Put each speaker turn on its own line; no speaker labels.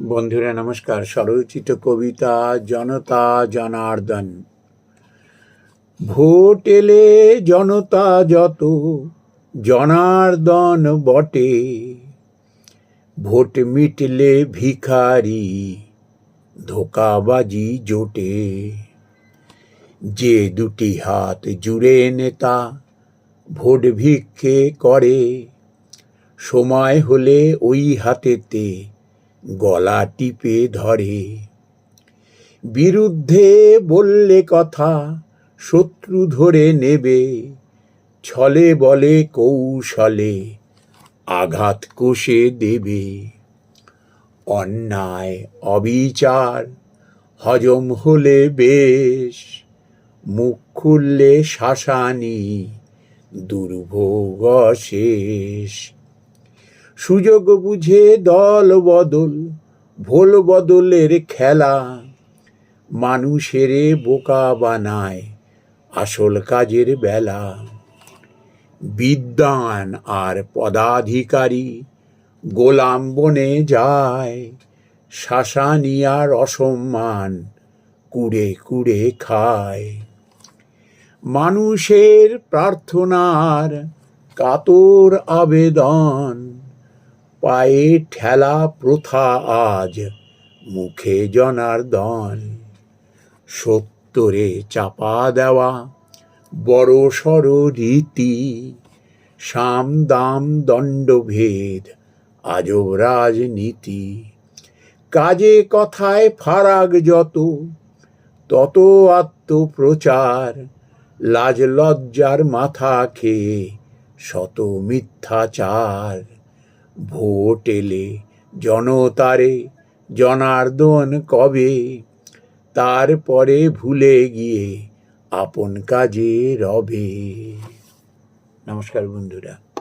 বন্ধুরা, নমস্কার। স্বরচিত কবিতা জনতা জনার্দন। ভোট এলে জনতা যত, জনার্দন বটে। ভোট মিটলে ভিখারি, ধোকাবাজি জোটে। যে দুটি হাত জুড়ে নেতা, ভোট ভিক্ষে করে। সময় হলে ওই হাতেতে গলা টিপে ধরে। বিরুদ্ধে বললে কথা, শত্রু ধরে নেবে। ছলে বলে কৌশলে আঘাত কষে দেবে। অন্যায়, অবিচার, হজম হলে বেশ। মুখ খুললে শাসানি, দুর্ভোগ শেষ সুযোগ বুঝে দল বদল, ভোল বদলের খেলা। মানুষের বোকা বানায় আসল কাজের বেলা। বিদ্যান আর পদাধিকারী গোলাম বনে যায় শাসানিয়ার অসম্মান কুড়ে কুড়ে খায়। মানুষের প্রার্থনার কাতর আবেদন পায়ে ঠেলা প্রথা আজ, মুখে জনার্দন। সত্তরে চাপা দেওয়া বড় সড় রীতি, সাম দাম দণ্ডভেদ, আজব রাজনীতি। কাজে কথায় ফারাক যত, তত আত্মপ্রচার, লাজ লজ্জার মাথা খেয়ে শত মিথ্যাচার। ভোট এলে জনতারে জনার্দন কবে? তারপরে ভুলে গিয়ে আপন কাজে রবে। নমস্কার বন্ধুরা।